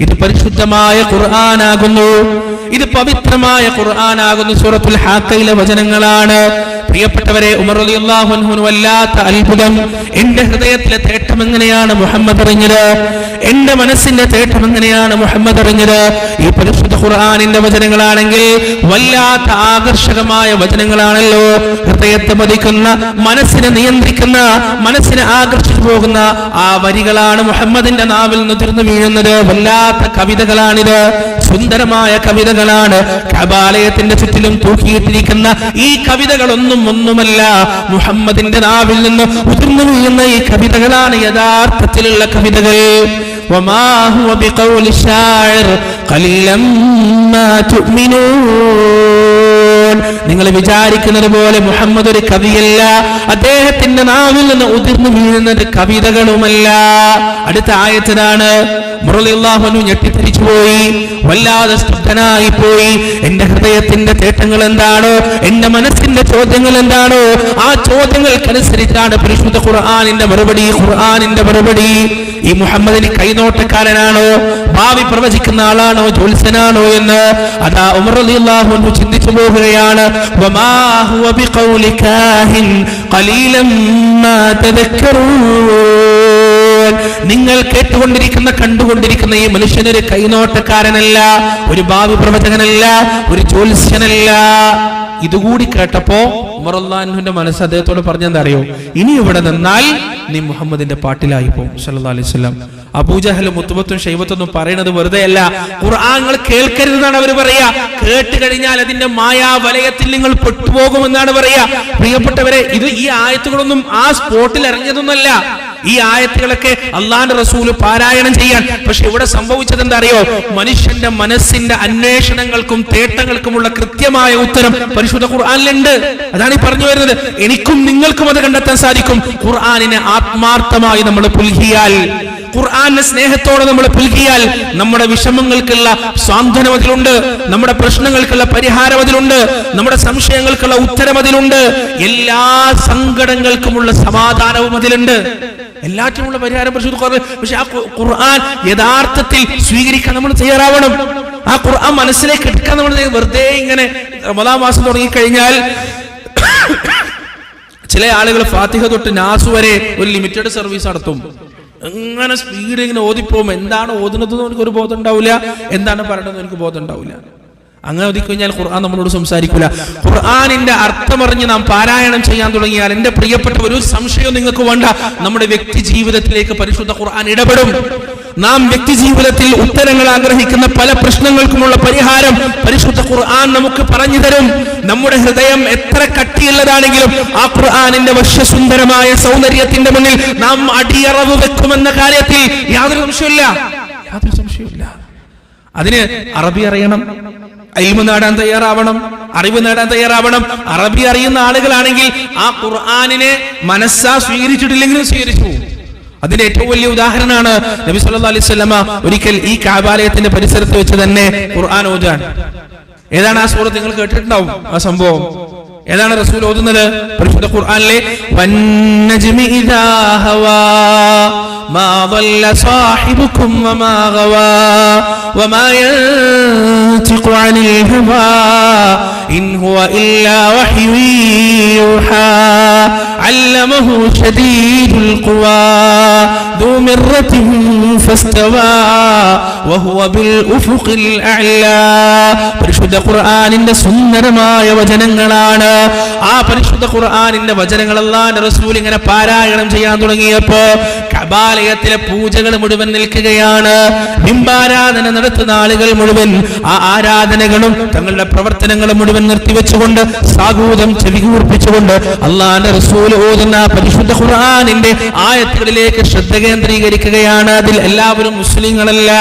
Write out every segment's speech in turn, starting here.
ഇത് പരിശുദ്ധമായ ഖുർആനാകുന്നു. ഇത് പവിത്രമായ ഖുർആനാകുന്നു സൂറത്തുൽ ഹാക്കയിലെ വചനങ്ങളാണ്. പ്രിയപ്പെട്ടവരെ ഉമർ വല്ലാത്ത അത്ഭുതം. എന്റെ ഹൃദയത്തിലെ തേട്ടം എങ്ങനെയാണ് മുഹമ്മദ് അറിഞ്ഞത്? എന്റെ മനസ്സിന്റെ തേട്ടം എങ്ങനെയാണ് മുഹമ്മദ് അറിഞ്ഞത്? ഈ പരിശുദ്ധ ഖുർആാനിന്റെ വചനങ്ങളാണെങ്കിൽ വല്ലാത്ത ആകർഷകമായ വചനങ്ങളാണല്ലോ. ഹൃദയത്തെ മതിക്കുന്ന മനസ്സിനെ നിയന്ത്രിക്കുന്ന മനസ്സിനെ ആകർഷിച്ചു പോകുന്ന ആ വരികളാണ് മുഹമ്മദിന്റെ നാവിൽ നിന്ന് തീർന്നു വീഴുന്നത്. വല്ലാത്ത കവിതകളാണിത്. സുന്ദരമായ കവിതകളാണ് കബാലയത്തിന്റെ ചുറ്റിലും തൂക്കിയിട്ടിരിക്കുന്ന ഈ കവിതകളൊന്നും ഒന്നുമല്ല. മുഹമ്മദിന്റെ നാവിൽ നിന്ന് ഉതിർന്നു ഈ കവിതകളാണ് യഥാർത്ഥത്തിലുള്ള കവിതകൾ. ഖലീലം മാ തുഅ്മിനൂൻ. നിങ്ങൾ വിചാരിക്കുന്നത് പോലെ മുഹമ്മദ് ഒരു കവിയല്ല. അദ്ദേഹത്തിന്റെ നാവിൽ നിന്ന് ഉതിർന്നു വീഴുന്നത് കവിതകളുമല്ല. അടുത്ത ആയത്തിനാണ് മുറലിള്ളാഹുനു ഞെട്ടിത്തിരിച്ചു പോയി വല്ലാതെ സ്തബ്ധനായി പോയി. എന്റെ ഹൃദയത്തിന്റെ തേട്ടങ്ങൾ എന്താണോ എന്റെ മനസ്സിന്റെ ചോദ്യങ്ങൾ എന്താണോ ആ ചോദ്യങ്ങൾക്കനുസരിച്ചാണ് പരിശുദ്ധ ഖുർആാനിന്റെ മറുപടി ഖുർആാനിന്റെ മറുപടി. ഈ മുഹമ്മദിന് കൈനോട്ടക്കാരനാണോ ഭാവി പ്രവചിക്കുന്ന ആളാണോ ജോത്സനാണോ എന്ന് അതാ ഉമർ അലിള്ളാഹുനു ചിന്തിച്ചു പോകുകയാണ് നിങ്ങൾ കേട്ടുകൊണ്ടിരിക്കുന്ന കണ്ടുകൊണ്ടിരിക്കുന്ന ഈ മനുഷ്യനൊരു കൈനോട്ടക്കാരനല്ല ഒരു ഭാവി പ്രവചകനല്ല ഒരു ജ്യോത്സ്യനല്ല. ഇതുകൂടി കേട്ടപ്പോ ഉമറുല്ലാഹുവിന്റെ മനസ്സ് അദ്ദേഹത്തോട് പറഞ്ഞെന്താ അറിയോ ഇനി ഇവിടെ നിന്നാൽ നീ മുഹമ്മദിന്റെ പാട്ടിലായി പോകും സല്ലല്ലാഹു അലൈഹി വസല്ലം. അബൂജഹലും മുത്തുബത്തും ഷൈബത്തൊന്നും പറയുന്നത് വെറുതെ അല്ല ഖുർആങ്ങൾ കേൾക്കരുതെന്നാണ് അവർ പറയാ. കേട്ട് കഴിഞ്ഞാൽ അതിന്റെ മായാ വലയത്തിൽ നിങ്ങൾ പെട്ടുപോകുമെന്നാണ് പറയാ. പ്രിയപ്പെട്ടവരെ ഇത് ഈ ആയത്തുകളൊന്നും ആ സ്പോട്ടിൽ ഇറങ്ങിയതൊന്നല്ല ഈ ആയത്തുകളൊക്കെ അള്ളാന്റെ റസൂൽ പാരായണം ചെയ്യാൻ. പക്ഷെ ഇവിടെ സംഭവിച്ചത് എന്താ മനുഷ്യന്റെ മനസ്സിന്റെ അന്വേഷണങ്ങൾക്കും തേട്ടങ്ങൾക്കുമുള്ള കൃത്യമായ ഉത്തരം പരിശുദ്ധ ഖുർആാനിലുണ്ട്. അതാണ് ഈ പറഞ്ഞു വരുന്നത്. എനിക്കും നിങ്ങൾക്കും അത് കണ്ടെത്താൻ സാധിക്കും. ഖുർആാനിനെ ആത്മാർത്ഥമായി നമ്മൾ പുൽകിയാൽ ഖുർആാന്റെ സ്നേഹത്തോടെ നമ്മൾ പുൽകിയാൽ നമ്മുടെ വിഷമങ്ങൾക്കുള്ള സ്വാന്തനം അതിലുണ്ട് നമ്മുടെ പ്രശ്നങ്ങൾക്കുള്ള പരിഹാരം അതിലുണ്ട് നമ്മുടെ സംശയങ്ങൾക്കുള്ള ഉത്തരം അതിലുണ്ട് എല്ലാ സങ്കടങ്ങൾക്കുമുള്ള സമാധാനവും അതിലുണ്ട്. എല്ലാറ്റിനുമുള്ള പരിഹാരം പരിശുദ്ധ പക്ഷെ ആ ഖുർആൻ യഥാർത്ഥത്തിൽ സ്വീകരിക്കാൻ നമ്മൾ തയ്യാറാവണം. ആ ഖുർആൻ മനസ്സിലേക്ക് എടുക്കാൻ നമ്മൾ വെറുതെ ഇങ്ങനെ റമദാ മാസം തുടങ്ങിക്കഴിഞ്ഞാൽ ചില ആളുകൾ ഫാത്തിഹ തൊട്ട് നാസ് വരെ ഒരു ലിമിറ്റഡ് സർവീസ് നടത്തും. എങ്ങനെ സ്പീഡ് ഇങ്ങനെ ഓതിപ്പോകും എന്താണ് ഓതുന്നത് എനിക്ക് ഒരു ബോധം ഉണ്ടാവില്ല. എന്താണ് പറയണതെന്ന് എനിക്ക് ബോധം ഉണ്ടാവില്ല. അങ്ങനെ ഒതുക്കഴിഞ്ഞാൽ ഖുർആൻ നമ്മളോട് സംസാരിക്കില്ല ഖുർആാനിന്റെ അർത്ഥമറിഞ്ഞ് നാം പാരായണം ചെയ്യാൻ തുടങ്ങിയാൽ എന്റെ പ്രിയപ്പെട്ട ഒരു സംശയവും നിങ്ങൾക്ക് വേണ്ട. നമ്മുടെ വ്യക്തി ജീവിതത്തിലേക്ക് പരിശുദ്ധ ഖുർആൻ ഇടപെടും. നാം വ്യക്തി ജീവിതത്തിൽ ഉത്തരങ്ങൾ ആഗ്രഹിക്കുന്ന പല പ്രശ്നങ്ങൾക്കുമുള്ള പരിഹാരം പരിശുദ്ധ ഖുർആൻ നമുക്ക് പറഞ്ഞു തരും. നമ്മുടെ ഹൃദയം എത്ര കട്ടിയുള്ളതാണെങ്കിലും ആ ഖുർആാനിന്റെ വശ്യസുന്ദരമായ സൗന്ദര്യത്തിന്റെ മുന്നിൽ നാം അടിയറവ് വെക്കുമെന്ന കാര്യത്തിൽ യാതൊരു സംശയമില്ല യാതൊരു സംശയമില്ല അതിന് അറബി അറിയണം. അയിമ നേടാൻ തയ്യാറാവണം അറിവ് നേടാൻ തയ്യാറാവണം അറബി അറിയുന്ന ആളുകളാണെങ്കിൽ ആ ഖുർആാനിനെ മനസ്സാ സ്വീകരിച്ചിട്ടില്ലെങ്കിലും സ്വീകരിച്ചു പോകും. അതിന്റെ ഏറ്റവും വലിയ ഉദാഹരണമാണ് നബി സല്ലല്ലാഹു അലൈഹി വസല്ലമ ഒരിക്കൽ ഈ കാബാലയത്തിന്റെ പരിസരത്ത് വെച്ച് തന്നെ ഖുർആൻ ഓതാൻ ഏതാണ് ആ സൂറത്ത് നിങ്ങൾ കേട്ടിട്ടുണ്ടാവും ആ സംഭവം ഏതാണ് റസൂൽ ഓതുന്നത് പരിശുദ്ധ ഖുർആനിലെ വന്നജ്മി ഇദാ ഹവാ ما ضل صاحبكم وما غوى وما ينطق عن الهوى إن هو إلا وحي يوحى علمه شديد القوى ذو مرة فاستوى وهو بالأفق الأعلى പരിശുദ്ധ ഖുർആനിന്റെ സുന്ദരമായ വചനങ്ങളാണ് ആ പരിശുദ്ധ ഖുർആനിന്റെ വചനങ്ങൾ അല്ലാന്റെ റസൂൽ ഇങ്ങനെ പാരായണം ചെയ്യാൻ തുടങ്ങിയപ്പോ കബാലയത്തിലെ പൂജകൾ മുഴുവൻ നിൽക്കുകയാണ്. ബിംബാരാധന നടത്തുന്ന ആളുകൾ മുഴുവൻ ആ ആരാധനകളും തങ്ങളുടെ പ്രവർത്തനങ്ങളും മുഴുവൻ നിർത്തിവെച്ചുകൊണ്ട് സാഗൂതം ചെവികൂർപ്പിച്ചുകൊണ്ട് അള്ളാന്റെ റസൂൽ ഓതുന്ന പരിശുദ്ധ ഖുർആാനിന്റെ ആയത്തുകളിലേക്ക് ശ്രദ്ധ കേന്ദ്രീകരിക്കുകയാണ്. അതിൽ എല്ലാവരും മുസ്ലിങ്ങളല്ല.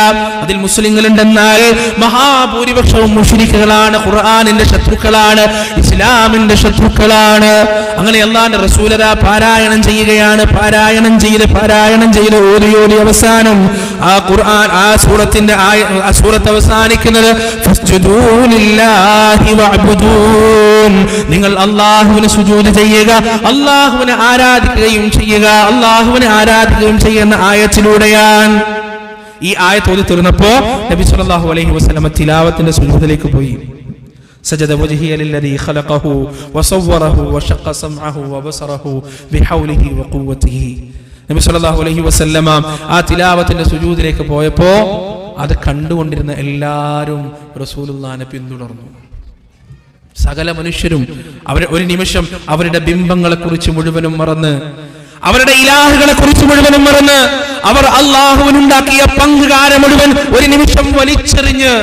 അതിൽ മുസ്ലിങ്ങളുണ്ടെന്നാൽ മഹാഭൂരിപക്ഷവും മുഷരിക്കുകളാണ് ഖുർആാനിന്റെ ശത്രുക്കളാണ് ഇസ്ലാമിന്റെ ശത്രുക്കളാണ്. അങ്ങനെ അള്ളാന്റെ റസൂലത പാരായണം ചെയ്യുകയാണ്. പാരായണം ചെയ്ത് പാരായണം ചെയ്ത് ഓതി ഓതി അവസാനം ആ ഖുർആൻ ആ സൂറത്തിന്റെ ആയ- ആ സൂറത്ത് അവസാനിക്കുന്നത് ഫസ്ജുദൂ ലില്ലാഹി വഅബ്ദൂൻ. നിങ്ങൾ അള്ളാഹുവിന് സുജൂദ് ചെയ്യുക അള്ളാഹുവിനെ ആരാധിക്കുകയും ചെയ്യുക അള്ളാഹുവിനെ ആരാധിക്കുകയും ചെയ്യുന്ന ആയത്തിലൂടെയാണ് ഈ ആയത്ത് ഓതി തീർന്നപ്പോ നബി സല്ലല്ലാഹു അലൈഹി വസല്ലമ തിലാവത്തിന്റെ സുജൂദിലേക്ക് പോയി سجد وجهي للذي خلقه وصوره وشق سمعه وبصره بحوله وقوته നബി സല്ലല്ലാഹു അലൈഹി വസല്ലമ ആ തിലാവത്തിന്റെ സുജൂദിലേക്ക് പോയപ്പോ അത് കണ്ടുകൊണ്ടിരുന്ന എല്ലാവരും റസൂലുല്ലാനെ പിന്തുടർന്നു. സകല മനുഷ്യരും അവർ ഒരു നിമിഷം അവരുടെ ബിംബങ്ങളെ കുറിച്ച് മുഴുവനും മറന്ന് അവരുടെ ഇലാഹുകളെ കുറിച്ച് മുഴുവനും മറന്ന് അവർ അള്ളാഹുവിനുണ്ടാക്കിയ പങ്കുകാരെ മുഴുവൻ ഒരു നിമിഷം വലിച്ചെറിഞ്ഞ്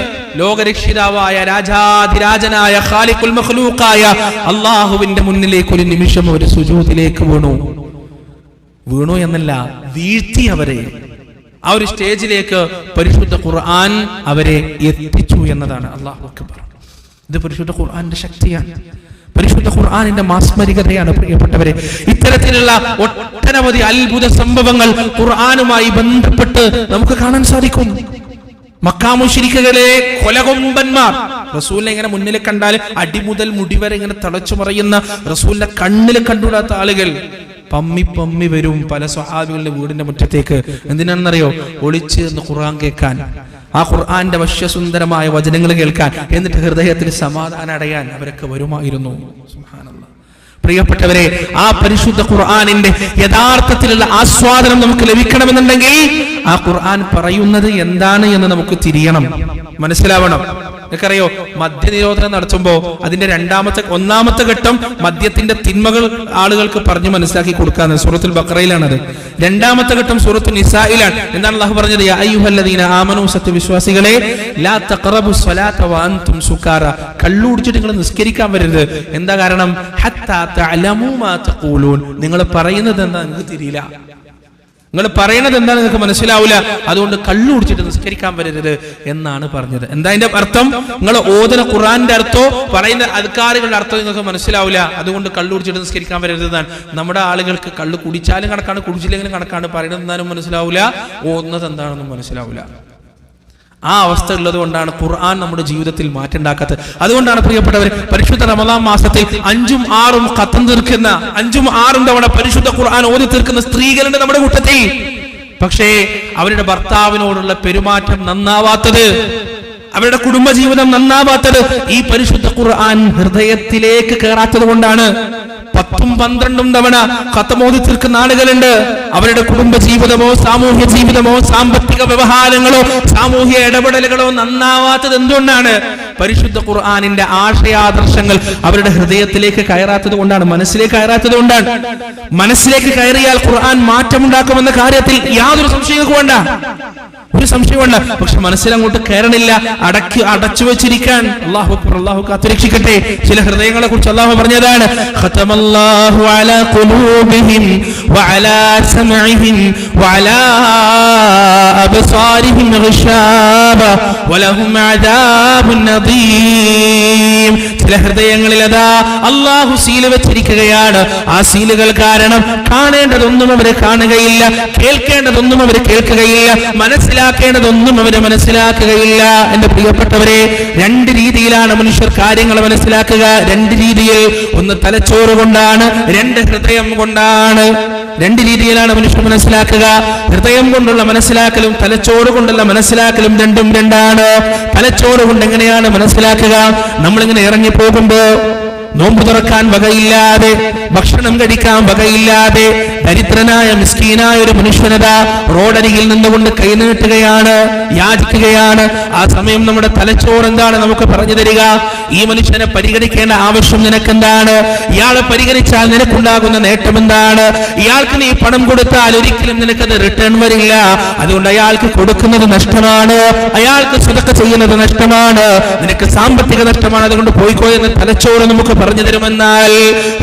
ലോകരക്ഷിതാവായ രാജാധിരാജനായ ഖാലിഖുൽ മഖ്ലൂഖായ അള്ളാഹുവിന്റെ മുന്നിലേക്ക് ഒരു നിമിഷം ഒരു സുജൂതിലേക്ക് വീണു. വീണു എന്നല്ല വീഴ്ത്തി അവരെ. ആ ഒരു സ്റ്റേജിലേക്ക് പരിശുദ്ധ ഖുർആൻ അവരെ എത്തിച്ചു എന്നതാണ് അള്ളാഹു അക്ബർ. ഇത് പരിശുദ്ധ ഖുർആന്റെ ശക്തിയാണ്. പരിശുദ്ധ ഖുർആാനിന്റെ മാസ്മരികതയാണ് പ്രിയപ്പെട്ടവരെ. ഇത്തരത്തിലുള്ള ഒട്ടനവധി അത്ഭുത സംഭവങ്ങൾ ഖുർആാനുമായി ബന്ധപ്പെട്ട് നമുക്ക് കാണാൻ സാധിക്കും. മക്കാമുശിരിക്കകളെ കൊലകൊമ്പന്മാർ. റസൂലിനെ ഇങ്ങനെ മുന്നിൽ കണ്ടാൽ അടിമുതൽ മുടിവരെ ഇങ്ങനെ തളച്ചു മറയുന്ന റസൂലിനെ കണ്ണിൽ കണ്ടുകൂടാത്ത ആളുകൾ. പമ്മി പമ്മി വരും പല സ്വഹാബികളുടെ വീടിന്റെ മുറ്റത്തേക്ക്. എന്തിനാണെന്നറിയോ? ഒളിച്ച് ഖുർആൻ കേൾക്കാൻ. ആ ഖുർആന്റെ വശ്യസുന്ദരമായ വചനങ്ങൾ കേൾക്കാൻ. എന്നിട്ട് ഹൃദയത്തിൽ സമാധാനം അടയാൻ അവരൊക്കെ വരുമായിരുന്നു. പ്രിയപ്പെട്ടവരെ ആ പരിശുദ്ധ ഖുർആാനിന്റെ യഥാർത്ഥത്തിലുള്ള ആസ്വാദനം നമുക്ക് ലഭിക്കണമെന്നുണ്ടെങ്കിൽ ആ ഖുർആൻ പറയുന്നത് എന്താണ് എന്ന് നമുക്ക് തിരിയണം. മനസ്സിലാവണം. നിനക്കറിയോ? മദ്യനിരോധനം നടത്തുമ്പോ അതിന്റെ രണ്ടാമത്തെ ഒന്നാമത്തെ ഘട്ടം മദ്യത്തിന്റെ തിന്മകൾ ആളുകൾക്ക് പറഞ്ഞു മനസ്സിലാക്കി കൊടുക്കാന്ന് സൂറത്തുൽ ബക്രയിലാണത് രണ്ടാമത്തെ ഘട്ടം സൂറത്തുൽ നിസായിലാണ്. എന്താണ് അള്ളാഹു പറഞ്ഞത്? അയ്യുഹല്ലദീന ആമനു സത്യവിശ്വാസികളെ ലാ തഖറബു സ്വലാത്ത വഅൻതും സുകാറ കള്ളുടിച്ചിട്ട് നിങ്ങൾ നിസ്കരിക്കാൻ വരരുത്. എന്താ കാരണം? ഹത്താ തഅലമു മാ തഖൂലൂൻ. നിങ്ങൾ പറയുന്നത് എന്താ? നിങ്ങൾക്ക് തിരിയില്ല. നിങ്ങൾ പറയണത് എന്താണ് നിങ്ങൾക്ക് മനസ്സിലാവില്ല. അതുകൊണ്ട് കള്ളു കുടിച്ചിട്ട് നിസ്കരിക്കാൻ വരരുത് എന്നാണ് പറഞ്ഞത്. എന്താ അതിന്റെ അർത്ഥം? നിങ്ങൾ ഓതന ഖുറാന്റെ അർത്ഥോ പറയുന്ന അധികാരികളുടെ അർത്ഥം നിങ്ങൾക്ക് മനസ്സിലാവില്ല. അതുകൊണ്ട് കള്ളു കുടിച്ചിട്ട് നിസ്കരിക്കാൻ വരരുത് എന്നാണ്. നമ്മുടെ ആളുകൾക്ക് കള്ളു കുടിച്ചാലും കണക്കാണ് കുടിച്ചില്ലെങ്കിലും കണക്കാണ്. പറയുന്നത് എന്താണെന്നും മനസ്സിലാവില്ല. ഓതുന്നത് എന്താണെന്നും മനസ്സിലാവില്ല. ആ അവസ്ഥ ഉള്ളത് കൊണ്ടാണ് ഖുർആൻ നമ്മുടെ ജീവിതത്തിൽ മാറ്റുണ്ടാക്കാത്തത് അതുകൊണ്ടാണ് പ്രിയപ്പെട്ടവർ പരിശുദ്ധ റമദാം മാസത്തിൽ അഞ്ചും ആറും കത്തം തീർക്കുന്ന അഞ്ചും ആറും തവണ പരിശുദ്ധ ഖുർആൻ ഓതി തീർക്കുന്ന സ്ത്രീകളുണ്ട് നമ്മുടെ കൂട്ടത്തിൽ. പക്ഷേ അവരുടെ ഭർത്താവിനോടുള്ള പെരുമാറ്റം നന്നാവാത്തത് അവരുടെ കുടുംബജീവിതം നന്നാവാത്തത് ഈ പരിശുദ്ധ ഖുർആൻ ഹൃദയത്തിലേക്ക് കയറാത്തത് കൊണ്ടാണ്. പത്തും പന്ത്രണ്ടും തവണ കത്തമോതി തീർക്കുന്ന ആളുകളുണ്ട് അവരുടെ കുടുംബ ജീവിതമോ സാമൂഹ്യ ജീവിതമോ സാമ്പത്തിക വ്യവഹാരങ്ങളോ സാമൂഹ്യ ഇടപെടലുകളോ നന്നാവാത്തത് എന്തുകൊണ്ടാണ്? പരിശുദ്ധ ഖുർആാനിന്റെ ആശയാദർശങ്ങൾ അവരുടെ ഹൃദയത്തിലേക്ക് കയറാത്തത് കൊണ്ടാണ് മനസ്സിലേക്ക് കയറാത്തത് കൊണ്ടാണ്. മനസ്സിലേക്ക് കയറിയാൽ ഖുർആൻ മാറ്റമുണ്ടാക്കുമെന്ന കാര്യത്തിൽ യാതൊരു സംശയവും വേണ്ട. ഒരു സംശയമുണ്ട് പക്ഷെ മനസ്സിലങ്ങോട്ട് കയറണില്ല. അടക്കി അടച്ചു വെച്ചിരിക്കാൻ. അള്ളാഹു അള്ളാഹു കാത്തുരക്ഷിക്കട്ടെ. ചില ഹൃദയങ്ങളെ കുറിച്ച് അള്ളാഹു പറഞ്ഞതാണ് الله على قلوبهم وعلى سمعهم وعلى أبصارهم غشابة ولهم عذاب نظيم. ചില ഹൃദയങ്ങളിൽ അതാ അള്ളാഹു സീൽ വെച്ചിരിക്കുകയാണ്. ആ സീലുകൾ കാരണം കാണേണ്ടതൊന്നും അവർ കാണുകയില്ല കേൾക്കേണ്ടതൊന്നും അവർ കേൾക്കുകയില്ല മനസ്സിലാക്കേണ്ടതൊന്നും അവർ മനസ്സിലാക്കുകയില്ല. എന്റെ പ്രിയപ്പെട്ടവരെ രണ്ട് രീതിയിലാണ് മനുഷ്യർ കാര്യങ്ങൾ മനസ്സിലാക്കുക. രണ്ട് രീതിയിൽ ഒന്ന് തലച്ചോറ് കൊണ്ടാണ് രണ്ട് ഹൃദയം കൊണ്ടാണ്. രണ്ട് രീതിയിലാണ് മനുഷ്യർ മനസ്സിലാക്കുക. ഹൃദയം കൊണ്ടുള്ള മനസ്സിലാക്കലും തലച്ചോറ് കൊണ്ടുള്ള മനസ്സിലാക്കലും രണ്ടും രണ്ടാണ്. തലച്ചോറ് കൊണ്ട് എങ്ങനെയാണ് മനസ്സിലാക്കുക? നമ്മളിങ്ങനെ ഇറങ്ങി പോകുമ്പോ നോമ്പ് തുറക്കാൻ വകയില്ലാതെ ഭക്ഷണം കഴിക്കാൻ വകയില്ലാതെ ദരിദ്രനായ മിസ്കീനായ ഒരു മനുഷ്യനത റോഡരികിൽ നിന്നുകൊണ്ട് കൈനീട്ടുകയാണ് യാചിക്കുകയാണ്. ആ സമയം നമ്മുടെ തലച്ചോറ് എന്താണ് നമുക്ക് പറഞ്ഞു തരിക? ഈ മനുഷ്യനെ പരിഗണിക്കേണ്ട ആവശ്യം നിനക്കെന്താണ്? ഇയാളെ പരിഗണിച്ചാൽ നിനക്കുണ്ടാകുന്ന നേട്ടം എന്താണ്? ഇയാൾക്ക് നീ പണം കൊടുത്താൽ ഒരിക്കലും നിനക്കത് റിട്ടേൺ വരില്ല. അതുകൊണ്ട് അയാൾക്ക് കൊടുക്കുന്നത് നഷ്ടമാണ്. അയാൾക്ക് സുതക്ക ചെയ്യുന്നത് നഷ്ടമാണ്. നിനക്ക് സാമ്പത്തിക നഷ്ടമാണ് അതുകൊണ്ട് പോയിക്കോ എന്ന് തലച്ചോറ് നമുക്ക് പറഞ്ഞു തരുമെന്നാൽ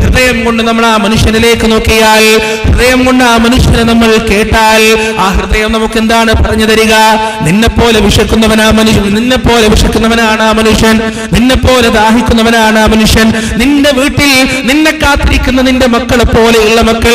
ഹൃദയം കൊണ്ട് നമ്മൾ ആ മനുഷ്യനിലേക്ക് നോക്കിയാൽ ഹൃദയം കൊണ്ട് ആ മനുഷ്യനെ നമ്മൾ കേട്ടാൽ ആ ഹൃദയം നമുക്ക് എന്താണ് പറഞ്ഞു തരിക? നിന്നെ പോലെ വിശക്കുന്നവനാ മനുഷ്യൻ. നിന്നെ പോലെ വിശക്കുന്നവനാണ് ആ മനുഷ്യൻ. നിന്നെ പോലെ ദാഹിക്കുന്നവനാണ് ആ മനുഷ്യൻ. നിന്റെ വീട്ടിൽ നിന്നെ കാത്തിരിക്കുന്ന നിന്റെ മക്കളെ പോലെയുള്ള മക്കൾ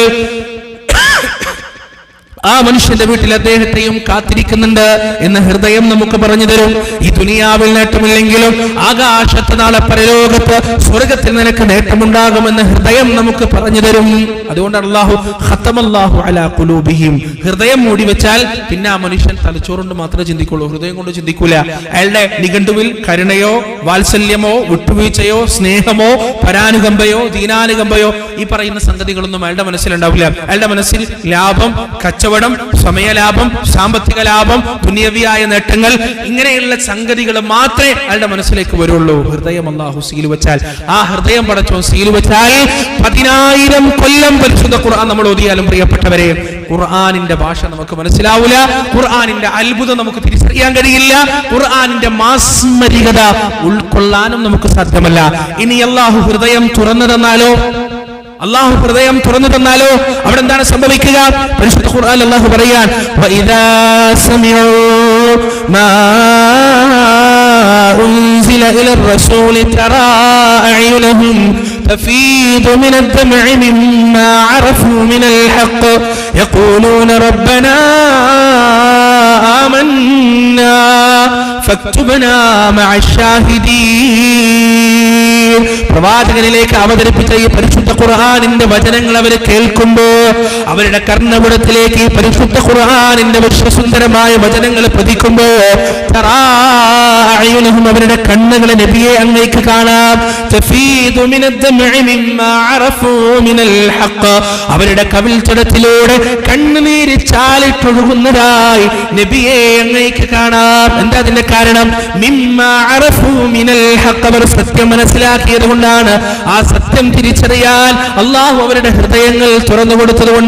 ആ മനുഷ്യന്റെ വീട്ടിൽ അദ്ദേഹത്തെയും കാത്തിരിക്കുന്നുണ്ട് എന്ന് ഹൃദയം നമുക്ക് പറഞ്ഞു തരും. ഈ ദുനിയാവിൽ നേട്ടമില്ലെങ്കിലും ആകാശത്ത് നാളെ പരലോകത്ത് സ്വർഗത്തിൽ നിനക്ക് നേട്ടമുണ്ടാകുമെന്ന് ഹൃദയം നമുക്ക് പറഞ്ഞു തരും. അതുകൊണ്ട് അള്ളാഹു ഖത്തമല്ലാഹു അലാ കുലൂബിഹിം ഹൃദയം മൂടി വെച്ചാൽ പിന്നെ ആ മനുഷ്യൻ തലച്ചോറുകൊണ്ട് മാത്രമേ ചിന്തിക്കുള്ളൂ. ഹൃദയം കൊണ്ട് ചിന്തിക്കൂല. അയാളുടെ നിഘണ്ടുവിൽ കരുണയോ വാത്സല്യമോ വിട്ടുവീഴ്ചയോ സ്നേഹമോ പരാനുകമ്പയോ ദീനാനുകമ്പയോ ഈ പറയുന്ന സംഗതികളൊന്നും അയാളുടെ മനസ്സിലുണ്ടാവില്ല. അയാളുടെ മനസ്സിൽ ലാഭം കച്ചവടം സമയലാഭം സാമ്പത്തിക ലാഭം പുണ്യവിയായ നേട്ടങ്ങൾ ഇങ്ങനെയുള്ള സംഗതികൾ മാത്രമേ അയാളുടെ മനസ്സിലേക്ക് വരുള്ളൂ. ഹൃദയം അള്ളാഹു സീൽ വെച്ചാൽ. ആ ഹൃദയം പടച്ചോ സീൽ വെച്ചാൽ പതിനായിരം കൊല്ലം പരിശുദ്ധ ഖുർആൻ നമ്മൾ ഓതിയാലും പ്രിയപ്പെട്ടവരെ ഖുർആാനിന്റെ ഭാഷ നമുക്ക് മനസ്സിലാവൂല ഖുർആാനിന്റെ അത്ഭുതം നമുക്ക് തിരിച്ചറിയാൻ കഴിയില്ല ഖുർആാനിന്റെ മാസ്മരികത ഉൾക്കൊള്ളാനും നമുക്ക് സാധ്യമല്ല. ഇനി അള്ളാഹു ഹൃദയം തുറന്നു തന്നാലോ അള്ളാഹു ഹൃദയം തുറന്നു തന്നാലോ അവിടെ എന്താണ് സംഭവിക്കുക പരിശുദ്ധ ഖുർആൻ അള്ളാഹു പറയാൻ "വഇദാ സമിഉ മാ ഉൻസില ഇല الرسول ترى أعينهم تفيض من الدمع مما عرفوا من الحق يقولون ربنا آمنا فاكتبنا مع الشاهدين പ്രവാചകനിലേക്ക് അവതരിപ്പിച്ച ഈ പരിശുദ്ധ ഖുർആാനിന്റെ വചനങ്ങൾ അവർ കേൾക്കുമ്പോ അവരുടെ കർണപുടത്തിലേക്ക് ഈ പരിശുദ്ധ ഖുർആാനിന്റെ വിശ്വസുന്ദരമായ വചനങ്ങൾ പതിക്കുമ്പോ തറാഅയുനഹും അവരുടെ കണ്ണുകളെ നബിയെ അങ്ങേക്ക് കാണാം. അവരുടെ കവിൽ ചടത്തിലൂടെ കണ്ണുനീര് ചാലിട്ടൊഴുകുന്നതായി നബിയെ അങ്ങേക്ക് കാണാം. എന്താ അതിന്റെ കാരണം? അവർ സത്യം മനസ്സിലാക്കിയത് കൊണ്ടാണ് ആ സത്യം തിരിച്ചറിയാൻ അള്ളാഹു അവരുടെ ഹൃദയങ്ങൾ തുറന്നു കൊടുത്തത്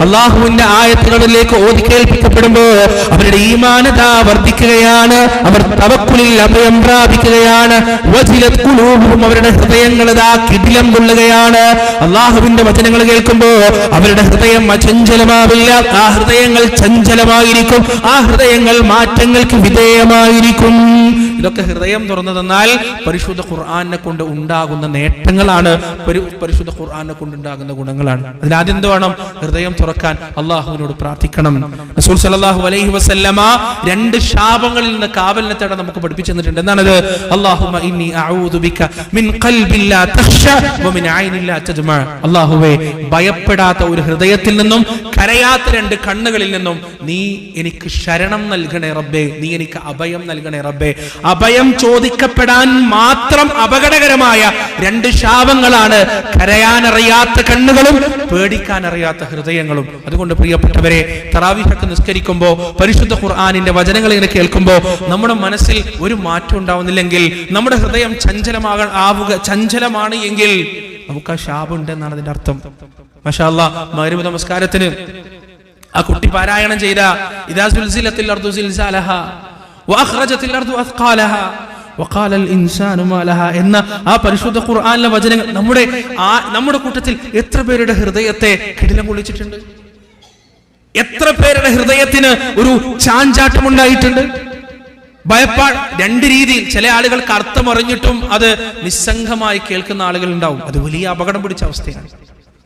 അള്ളാഹുവിന്റെ ആയത്തുകളിലേക്ക് ഓതി കേൾപ്പിക്കപ്പെടുമ്പോ അവരുടെ ഈമാനത വർദ്ധിക്കുകയാണ്. അവർ തവക്കുലിൽ അഭയം പ്രാപിക്കുകയാണ്. അവരുടെ ഹൃദയങ്ങൾ കിടിലം കൊള്ളുകയാണ്. അള്ളാഹുവിന്റെ വചനങ്ങൾ കേൾക്കുമ്പോ അവരുടെ ഹൃദയം അചഞ്ചലമാവില്ല. ആ ഹൃദയങ്ങൾ ചഞ്ചലമായിരിക്കും. ആ ഹൃദയങ്ങൾ മാറ്റങ്ങൾക്ക് വിധേയമായിരിക്കും. ഇതൊക്കെ ഹൃദയം തുറന്നു തന്നാൽ പരിശുദ്ധ ഖുർആാനെ കൊണ്ട് ഉണ്ടാകുന്ന നേട്ടങ്ങളാണ്. പരി- പരിശുദ്ധ ഖുർആാനെ കൊണ്ട് ഉണ്ടാകുന്ന ഗുണങ്ങളാണ്. അതിനാദ്യം എന്ത് വേണം? ഹൃദയം തുറക്കാൻ അള്ളാഹുവിനോട് പ്രാർത്ഥിക്കണം. റസൂൽ അലൈഹി വസല്ലമ രണ്ട് ശാപങ്ങളിൽ നിന്ന് കാവലിനെ തേടാൻ നമുക്ക് പഠിപ്പിച്ചു തന്നിട്ടുണ്ട്. എന്താണത്? അല്ലാഹുവേ ഭയപ്പെടാത്ത ഒരു ഹൃദയത്തിൽ നിന്നും കരയാത്ത രണ്ട് കണ്ണുകളിൽ നിന്നും നീ എനിക്ക് ശരണം നൽകണേ റബ്ബേ. നീ എനിക്ക് അഭയം നൽകണേ റബ്ബേ. അഭയം ചോദിക്കപ്പെടാൻ മാത്രം അപകടകരമായ രണ്ട് ശാപങ്ങളാണ് കരയാനറിയാത്ത കണ്ണുകളും പേടിക്കാനറിയാത്ത ഹൃദയങ്ങളും. അതുകൊണ്ട് പ്രിയപ്പെട്ടവരെ തറാവിഹക്ക് നിസ്കരിക്കുമ്പോൾ പരിശുദ്ധ ഖുർആാനിന്റെ വചനങ്ങൾ ഇങ്ങനെ കേൾക്കുമ്പോൾ നമ്മുടെ മനസ്സിൽ ഒരു മാറ്റം ഉണ്ടാവുന്നില്ലെങ്കിൽ നമ്മുടെ ഹൃദയം ചഞ്ചലമാക ആവുക ചഞ്ചലമാണ് എങ്കിൽ നമുക്ക് ആ ശാപുണ്ടെന്നാണ് അതിന്റെ അർത്ഥം. മഷാല്ല മരുമ നമസ്കാരത്തിന് ആ കുട്ടി പാരായണം ചെയ്ത ഇതാ സുൽസിലത്തിൽ അർദു വഖാല അൽ ഇൻസാനു മാ ലഹാ എന്ന ആ പരിശുദ്ധ ഖുർആാനിലെ വചനങ്ങൾ നമ്മുടെ ആ നമ്മുടെ കൂട്ടത്തിൽ എത്ര പേരുടെ ഹൃദയത്തെ കിടിലം കൊള്ളിച്ചിട്ടുണ്ട്? എത്ര പേരുടെ ഹൃദയത്തിന് ഒരു ചാഞ്ചാട്ടം ഉണ്ടായിട്ടുണ്ട്? ഭയപ്പാ രണ്ട് രീതിയിൽ. ചില ആളുകൾക്ക് അർത്ഥം അറിഞ്ഞിട്ടും അത് നിസ്സംഗമായി കേൾക്കുന്ന ആളുകൾ ഉണ്ടാവും. അത് വലിയ അപകടം പിടിച്ച അവസ്ഥയാണ്.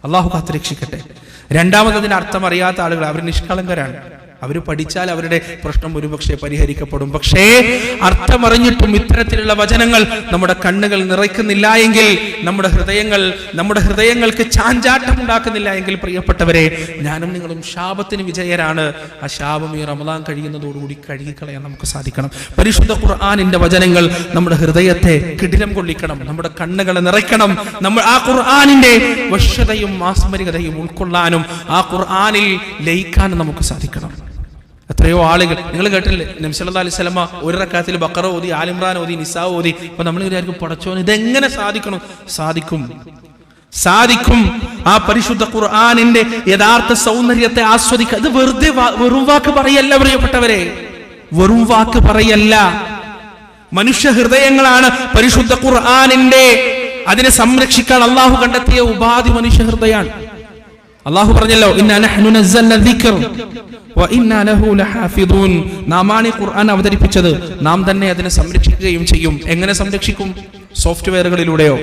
അള്ളാഹു കാത്ത് രക്ഷിക്കട്ടെ രണ്ടാമത് അതിന്റെ അർത്ഥം അറിയാത്ത ആളുകൾ അവർ നിഷ്കളങ്കരാണ്. അവർ പഠിച്ചാൽ അവരുടെ പ്രശ്നം ഒരുപക്ഷെ പരിഹരിക്കപ്പെടും. പക്ഷേ അർത്ഥമറിഞ്ഞിട്ടും ഇത്തരത്തിലുള്ള വചനങ്ങൾ നമ്മുടെ കണ്ണുകൾ നിറയ്ക്കുന്നില്ല എങ്കിൽ നമ്മുടെ ഹൃദയങ്ങൾ നമ്മുടെ ഹൃദയങ്ങൾക്ക് ചാഞ്ചാട്ടം ഉണ്ടാക്കുന്നില്ല എങ്കിൽ പ്രിയപ്പെട്ടവരെ ഞാനും നിങ്ങളും ശാപത്തിന് വിജയരാണ്. ആ ശാപം ഈ റമദാൻ കഴിയുന്നതോടുകൂടി കഴുകിക്കളയാൻ നമുക്ക് സാധിക്കണം. പരിശുദ്ധ ഖുർആാനിന്റെ വചനങ്ങൾ നമ്മുടെ ഹൃദയത്തെ കിടിലം കൊള്ളിക്കണം നമ്മുടെ കണ്ണുകളെ നിറയ്ക്കണം. നമ്മൾ ആ ഖുർആാനിന്റെ വശ്യതയും ആസ്മരികതയും ഉൾക്കൊള്ളാനും ആ ഖുർആാനിൽ ലയിക്കാനും നമുക്ക് സാധിക്കണം. എത്രയോ ആളുകൾ. നിങ്ങൾ കേട്ടില്ലേ നംസല്ലാ അലൈഹി സ്വലമ ഒരു റക്കാത്തിൽ ബക്കറ ഓതി ആലിമ്രാൻ ഓതി നിസാ ഓതി. അപ്പൊ നമ്മൾ വിചാരിക്കും പടച്ചോൻ ഇതെങ്ങനെ സാധിക്കണം? സാധിക്കും. സാധിക്കും. ആ പരിശുദ്ധ ഖുർആാനിന്റെ യഥാർത്ഥ സൗന്ദര്യത്തെ ആസ്വദിക്കുക അത് വെറുതെ വെറും വാക്ക് പറയല്ല പ്രിയപ്പെട്ടവരെ. വെറും വാക്ക് പറയല്ല. മനുഷ്യ ഹൃദയങ്ങളാണ് പരിശുദ്ധ ഖുർആാനിന്റെ. അതിനെ സംരക്ഷിക്കാൻ അള്ളാഹു കണ്ടെത്തിയ ഉപാധി മനുഷ്യ ഹൃദയാണ് അള്ളാഹു പറഞ്ഞല്ലോ നാമാണ് ഈ ഖുർആൻ അവതരിപ്പിച്ചത്. നാം തന്നെ അതിനെ സംരക്ഷിക്കുകയും ചെയ്യും. എങ്ങനെ സംരക്ഷിക്കും? സോഫ്റ്റ്വെയറുകളിലൂടെയോ?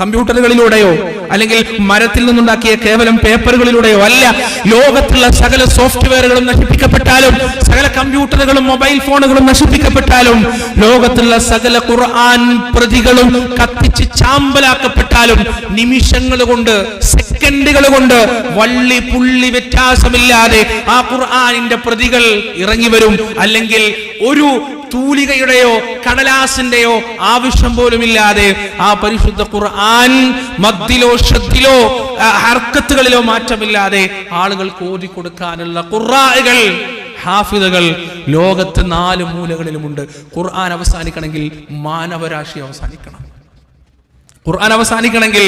കമ്പ്യൂട്ടറുകളിലൂടെയോ അല്ലെങ്കിൽ മരത്തിൽ നിന്നുണ്ടാക്കിയ കേവലം പേപ്പറുകളിലൂടെയോ അല്ല. ലോകത്തുള്ള സകല സോഫ്റ്റ്വെയറുകളും നശിപ്പിക്കപ്പെട്ടാലും സകല കമ്പ്യൂട്ടറുകളും മൊബൈൽ ഫോണുകളും നശിപ്പിക്കപ്പെട്ടാലും ലോകത്തുള്ള സകല ഖുർആൻ പ്രതികളും കത്തിച്ച് ചാമ്പലാക്കപ്പെട്ടാലും നിമിഷങ്ങൾ കൊണ്ട് സെക്കൻഡുകൾ കൊണ്ട് വള്ളി പുള്ളി വ്യത്യാസമില്ലാതെ ആ ഖുർആനിന്റെ പ്രതികൾ ഇറങ്ങി വരും. അല്ലെങ്കിൽ ഒരു തൂലികയുടെയോ കടലാസിന്റെയോ ആവശ്യം പോലുമില്ലാതെ ആ പരിശുദ്ധ ഖുർആൻ മദ്ദിലോ ഷദ്ദിലോ ഹർക്കത്തുകളിലോ മാറ്റമില്ലാതെ ആളുകൾക്ക് ഓതി കൊടുക്കാനുള്ള ഖുർആകൾ ഹാഫിദകൾ ലോകത്ത് നാല് മൂലകളിലുമുണ്ട്. ഖുർആൻ അവസാനിക്കണമെങ്കിൽ മാനവരാശി അവസാനിക്കണം. ഖുർആൻ അവസാനിക്കണമെങ്കിൽ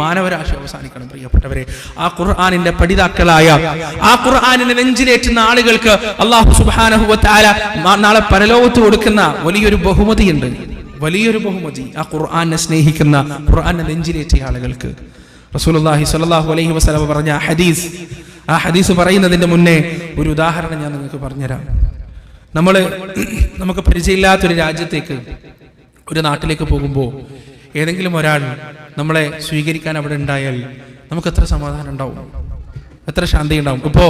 മാനവരാശി അവസാനിക്കണം പ്രിയപ്പെട്ടവരെ. ആ ഖുർആാനിന്റെ പഠിതാക്കളായ ആ ഖുർആാനിനെ നെഞ്ചിലേറ്റുന്ന ആളുകൾക്ക് അള്ളാഹു തആല നാളെ പരലോകത്ത് കൊടുക്കുന്ന വലിയൊരു ബഹുമതിയുണ്ട്. വലിയൊരു ബഹുമതി ആ ഖുർആാനെ സ്നേഹിക്കുന്ന ഖുർആാനെ നെഞ്ചിലേറ്റിയ ആളുകൾക്ക്. റസൂലുള്ളാഹി സ്വല്ലല്ലാഹു അലൈഹി വസല്ലം പറഞ്ഞ ഹദീസ് ആ ഹദീസ് പറയുന്നതിന്റെ മുന്നേ ഒരു ഉദാഹരണം ഞാൻ നിങ്ങൾക്ക് പറഞ്ഞുതരാം. നമ്മൾ നമുക്ക് പരിചയമില്ലാത്തൊരു രാജ്യത്തേക്ക് ഒരു നാട്ടിലേക്ക് പോകുമ്പോൾ ഏതെങ്കിലും ഒരാൾ നമ്മളെ സ്വീകരിക്കാൻ അവിടെ ഉണ്ടായാൽ നമുക്ക് എത്ര സമാധാനം ഉണ്ടാവും? എത്ര ശാന്തി ഉണ്ടാവും? ഇപ്പോ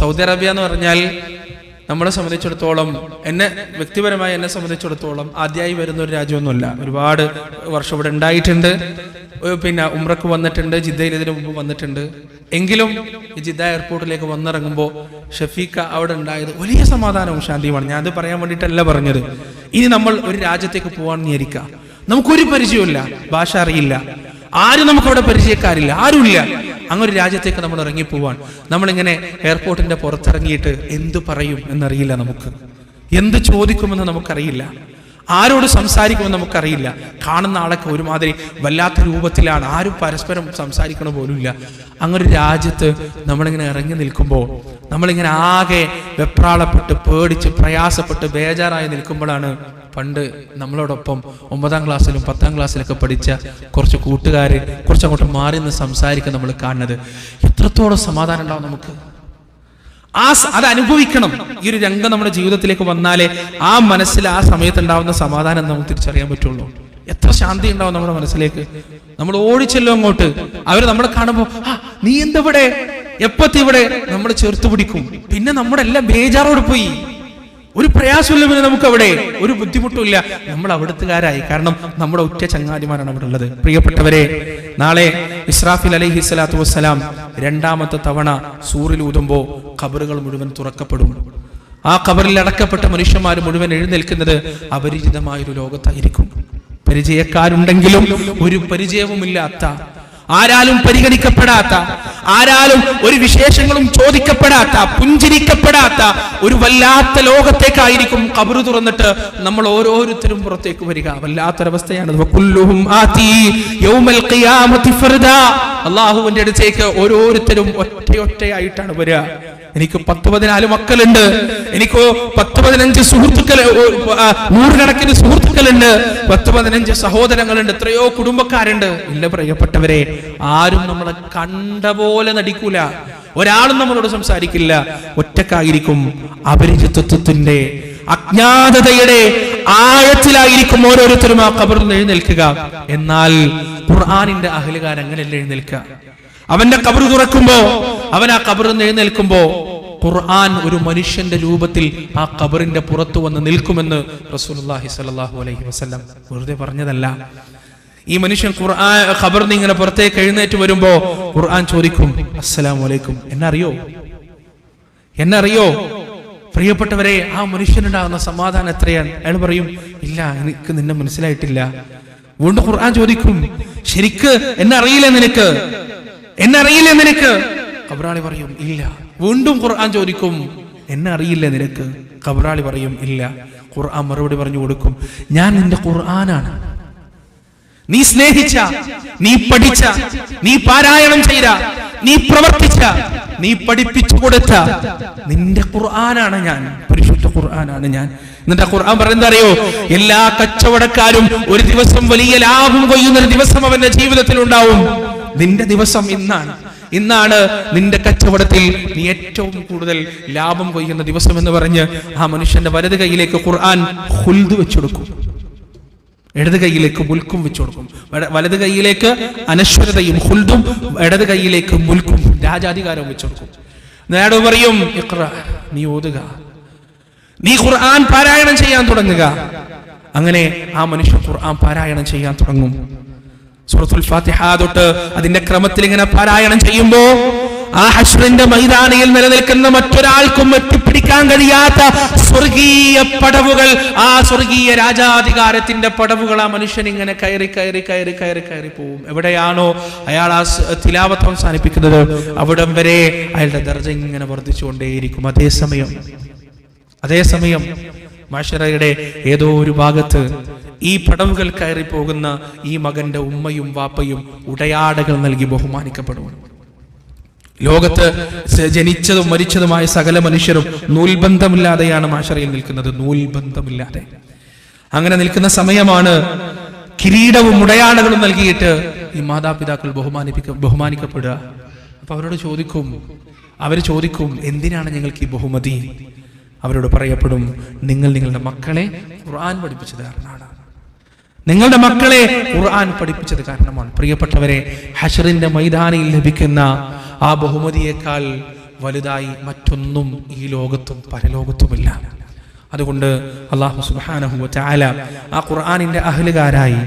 സൗദി അറേബ്യ എന്ന് പറഞ്ഞാൽ നമ്മളെ സംബന്ധിച്ചിടത്തോളം എന്നെ വ്യക്തിപരമായി എന്നെ സംബന്ധിച്ചിടത്തോളം ആദ്യമായി വരുന്ന ഒരു രാജ്യമൊന്നുമല്ല. ഒരുപാട് വർഷം ഇവിടെ ഉണ്ടായിട്ടുണ്ട്. പിന്നെ ഉമ്രക്ക് വന്നിട്ടുണ്ട് ജിദ്ദയിൽ ഇതിനു മുമ്പ് വന്നിട്ടുണ്ട്. എങ്കിലും ജിദ്ദ എയർപോർട്ടിലേക്ക് വന്നിറങ്ങുമ്പോൾ ഷഫീഖ അവിടെ ഉണ്ടായത് വലിയ സമാധാനവും ശാന്തിയുമാണ്. ഞാൻ അത് പറയാൻ വേണ്ടിയിട്ടല്ല പറഞ്ഞത്. ഇനി നമ്മൾ ഒരു രാജ്യത്തേക്ക് പോകാൻ വിചാരിക്കാം നമുക്കൊരു പരിചയമില്ല ഭാഷ അറിയില്ല. ആരും നമുക്കവിടെ പരിചയക്കാരില്ല. ആരുമില്ല. അങ്ങൊരു രാജ്യത്തേക്ക് നമ്മൾ ഇറങ്ങിപ്പോവാൻ. നമ്മളിങ്ങനെ എയർപോർട്ടിന്റെ പുറത്തിറങ്ങിയിട്ട് എന്ത് പറയും എന്നറിയില്ല നമുക്ക്. എന്ത് ചോദിക്കുമെന്ന് നമുക്കറിയില്ല. ആരോട് സംസാരിക്കുമെന്ന് നമുക്കറിയില്ല. കാണുന്ന ആളൊക്കെ ഒരുമാതിരി വല്ലാത്ത രൂപത്തിലാണ്. ആരും പരസ്പരം സംസാരിക്കണ പോലുമില്ല. അങ്ങൊരു രാജ്യത്ത് നമ്മളിങ്ങനെ ഇറങ്ങി നിൽക്കുമ്പോൾ നമ്മളിങ്ങനെ ആകെ വെപ്രാളപ്പെട്ട് പേടിച്ച് പ്രയാസപ്പെട്ട് ബേജാറായി നിൽക്കുമ്പോഴാണ് പണ്ട് നമ്മളോടൊപ്പം ഒമ്പതാം ക്ലാസ്സിലും പത്താം ക്ലാസ്സിലൊക്കെ പഠിച്ച കുറച്ച് കൂട്ടുകാർ കുറച്ചങ്ങോട്ട് മാറി നിന്ന് സംസാരിക്കുക നമ്മൾ കാണുന്നത്. എത്രത്തോളം സമാധാനം ഉണ്ടാവും നമുക്ക്? ആ അത് അനുഭവിക്കണം. ഈ ഒരു രംഗം നമ്മുടെ ജീവിതത്തിലേക്ക് വന്നാലേ ആ മനസ്സിൽ ആ സമയത്ത് ഉണ്ടാവുന്ന സമാധാനം നമുക്ക് തിരിച്ചറിയാൻ പറ്റുള്ളൂ. എത്ര ശാന്തി ഉണ്ടാവും നമ്മുടെ മനസ്സിലേക്ക്. നമ്മൾ ഓടിച്ചല്ലോ അങ്ങോട്ട്. അവർ നമ്മളെ കാണുമ്പോൾ ആ നീ എന്തവിടെ? എപ്പത്തിവിടെ? നമ്മൾ ചേർത്ത് പിടിക്കും. പിന്നെ നമ്മുടെ എല്ലാം ബേജാറോട് പോയി. ഒരു പ്രയാസമില്ല പിന്നെ നമുക്ക് അവിടെ ഒരു ബുദ്ധിമുട്ടുമില്ല. നമ്മൾ അവിടുത്തുകാരായി. കാരണം നമ്മുടെ ഉറ്റ ചങ്ങാതിമാരാണ് അവിടെ ഉള്ളത്. പ്രിയപ്പെട്ടവരെ നാളെ ഇസ്രാഫിൽ അലൈഹി സ്വലാത്തു വസ്സലാം രണ്ടാമത്തെ തവണ സൂറിൽ ഊതുമ്പോ ഖബറുകൾ മുഴുവൻ തുറക്കപ്പെടും. ആ ഖബറിൽ അടക്കപ്പെട്ട മനുഷ്യന്മാർ മുഴുവൻ എഴുന്നേൽക്കുന്നത് അപരിചിതമായൊരു ലോകത്തായിരിക്കും. പരിചയക്കാരുണ്ടെങ്കിലും ഒരു പരിചയവുമില്ലാത്ത ആരാലും പരിഗണിക്കപ്പെടാത്ത ആരാലും ഒരു വിശേഷങ്ങളും ചോദിക്കപ്പെടാത്ത പുഞ്ചിരിക്കപ്പെടാത്ത ഒരു വല്ലാത്ത ലോകത്തേക്കായിരിക്കും കബറു തുറന്നിട്ട് നമ്മൾ ഓരോരുത്തരും പുറത്തേക്ക് വരിക. വല്ലാത്തൊരവസ്ഥയാണ്. അള്ളാഹുവിന്റെ അടുത്തേക്ക് ഓരോരുത്തരും ഒറ്റയൊറ്റയായിട്ടാണ് വരിക. എനിക്ക് പത്ത് പതിനാല് മക്കളുണ്ട്. എനിക്ക് പത്ത് പതിനഞ്ച് സുഹൃത്തുക്കൾ നൂറുകണക്കിന് സുഹൃത്തുക്കളുണ്ട്. പത്ത് പതിനഞ്ച് സഹോദരങ്ങളുണ്ട്. എത്രയോ കുടുംബക്കാരുണ്ട്. ഇല്ല പ്രിയപ്പെട്ടവരെ ആരും നമ്മളെ കണ്ട പോലെ നടിക്കൂല. ഒരാളും നമ്മളോട് സംസാരിക്കില്ല. ഒറ്റക്കായിരിക്കും അപരിചിതത്വത്തിന്റെ അജ്ഞാതതയുടെ ആഴത്തിലായിരിക്കും ഓരോരുത്തരും ആ കബറിൽ എഴുന്നേൽക്കുക. എന്നാൽ ഖുർആാനിന്റെ അഹലുകാർ അങ്ങനെയല്ല എഴുന്നേൽക്കുക? അവന്റെ കബറ് തുറക്കുമ്പോ അവൻ ആ കബറിൽ നിന്ന് എഴുന്നേൽക്കുമ്പോ ഖുർആൻ ഒരു മനുഷ്യന്റെ രൂപത്തിൽ ആ കബറിന്റെ പുറത്തു വന്ന് നിൽക്കുമെന്ന് റസൂലുള്ളാഹി സ്വല്ലല്ലാഹു അലൈഹി വസല്ലം വെറുതെ പറഞ്ഞതല്ല. ഈ മനുഷ്യൻ ഖുർആൻ ഖബറിൽ നിന്ന് ഇങ്ങനെ പുറത്തേക്ക് എഴുന്നേറ്റ് വരുമ്പോ ഖുർആൻ ചോദിക്കും അസ്സലാമു അലൈക്കും. എന്നറിയോ? എന്നറിയോ? പ്രിയപ്പെട്ടവരെ ആ മനുഷ്യനുണ്ടാകുന്ന സമാധാനം എത്രയാണ്? അയാൾ പറയും ഇല്ല എനിക്ക് നിന്നെ മനസ്സിലായിട്ടില്ല. വീണ്ടും ഖുർആൻ ചോദിക്കും ശരിക്ക് എന്നറിയില്ല നിനക്ക്? എന്നെ അറിയില്ല നിനക്ക്? കബറാളി പറയും ഇല്ല. വീണ്ടും ഖുർആൻ ചോദിക്കും എന്നെ അറിയില്ല നിനക്ക്? കബറാളി പറയും ഇല്ല. ഖുർആൻ മറുപടി പറഞ്ഞു കൊടുക്കും ഞാൻ നിന്റെ ഖുർആനാണ്. നീ സ്നേഹിച്ച നീ പഠിച്ച നീ പാരായണം ചെയ്ത നീ പ്രവർത്തിച്ച നീ പഠിപ്പിച്ചു കൊടുത്ത നിന്റെ ഖുർആനാണ് ഞാൻ. പരിശുദ്ധ ഖുർആനാണ് ഞാൻ. എന്നിട്ട് ഖുർആൻ പറയുന്നത് അറിയോ എല്ലാ കച്ചവടക്കാരും ഒരു ദിവസം വലിയ ലാഭം കൊയ്യുന്ന ഒരു ദിവസം അവന്റെ ജീവിതത്തിൽ ഉണ്ടാവും. നിന്റെ ദിവസം ഇന്നാണ്. ഇന്നാണ് നിന്റെ കച്ചവടത്തിൽ നീ ഏറ്റവും കൂടുതൽ ലാഭം കൊയ്യുന്ന ദിവസം എന്ന് പറഞ്ഞ് ആ മനുഷ്യന്റെ വലത് കൈയിലേക്ക് ഖുർആൻ ഹുൽദ് വെച്ചുകൊടുക്കും ഇടത് കൈയിലേക്ക് മുൽക്കും വെച്ചു കൊടുക്കും വലത് കൈയിലേക്ക് അനശ്വരതയും ഹുൽദും ഇടത് കൈയിലേക്ക് മുൽക്കും രാജാധികാരവും വെച്ചു കൊടുക്കും നേടോ പറയും നീ ഓതുക. നീ ഖുർആൻ പാരായണം ചെയ്യാൻ തുടങ്ങുക. അങ്ങനെ ആ മനുഷ്യൻ ഖുർആൻ പാരായണം ചെയ്യാൻ തുടങ്ങും. സൂറത്തുൽ ഫാത്തിഹ തൊട്ട് അതിന്റെ ക്രമത്തിൽ ഇങ്ങനെ പാരായണം ചെയ്യുമ്പോ ആ ഹഷ്റിന്റെ മൈതാനിയിൽ നിലനിൽക്കുന്ന മറ്റൊരാൾക്കും എത്തിപ്പിടിക്കാൻ കഴിയാത്ത സ്വർഗീയ പടവുകൾ ആ സ്വർഗീയ രാജാധികാരത്തിന്റെ പടവുകൾ ആ മനുഷ്യൻ ഇങ്ങനെ കയറി കയറി കയറി കയറി കയറി പോവും. എവിടെയാണോ അയാൾ ആ തിലാവത്ത് അവസാനിപ്പിക്കുന്നത് അവിടം വരെ അയാളുടെ ദർജ ഇങ്ങനെ വർദ്ധിച്ചുകൊണ്ടേയിരിക്കും. അതേസമയം അതേസമയം മാഷറയുടെ ഏതോ ഒരു ഭാഗത്ത് ഈ പടവുകൾ കയറി പോകുന്ന ഈ മകന്റെ ഉമ്മയും വാപ്പയും ഉടയാടകൾ നൽകി ബഹുമാനിക്കപ്പെടുവാണ് ലോകത്ത് ജനിച്ചതും മരിച്ചതുമായ സകല മനുഷ്യരും നൂൽബന്ധമില്ലാതെയാണ് മാഷറയിൽ നിൽക്കുന്നത്. നൂൽബന്ധമില്ലാതെ. അങ്ങനെ നിൽക്കുന്ന സമയമാണ് കിരീടവും ഉടയാടകളും നൽകിയിട്ട് ഈ മാതാപിതാക്കൾ ബഹുമാനിപ്പിക്ക ബഹുമാനിക്കപ്പെടുക. അപ്പൊ അവരോട് ചോദിക്കും അവർ ചോദിക്കും എന്തിനാണ് ഞങ്ങൾക്ക് ഈ ബഹുമതി? അവരോട് പറയപ്പെടും നിങ്ങൾ നിങ്ങളുടെ മക്കളെ ഖുർആൻ പഠിപ്പിച്ചത് കാരണമാണ് നിങ്ങളുടെ മക്കളെ ഖുർആൻ പഠിപ്പിച്ചത് കാരണമാണ്. പ്രിയപ്പെട്ടവരെ ഹഷറിന്റെ മൈതാനിയിൽ ലഭിക്കുന്ന ആ ബഹുമതിയേക്കാൾ വലുതായി മറ്റൊന്നും ഈ ലോകത്തും പരലോകത്തുമില്ല. അതുകൊണ്ട് അള്ളാഹു സുബാനഹു ചാല ആ ഖുർആാനിന്റെ അഹലുകാരായി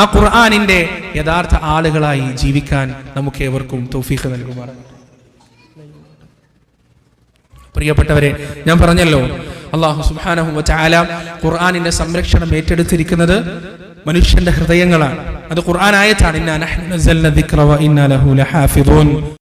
ആ ഖുർആാനിന്റെ യഥാർത്ഥ ആളുകളായി ജീവിക്കാൻ നമുക്ക് ഏവർക്കും തൗഫീഖ് നൽകുമാറാണ്. പ്രിയപ്പെട്ടവരെ ഞാൻ പറഞ്ഞല്ലോ അള്ളാഹു സുബാനഹു ചാല ഖുർആാനിന്റെ സംരക്ഷണം ഏറ്റെടുത്തിരിക്കുന്നത് മനുഷ്യന്റെ ഹൃദയങ്ങളാണ്. അത് ഖുർആൻ ആയത്താണ്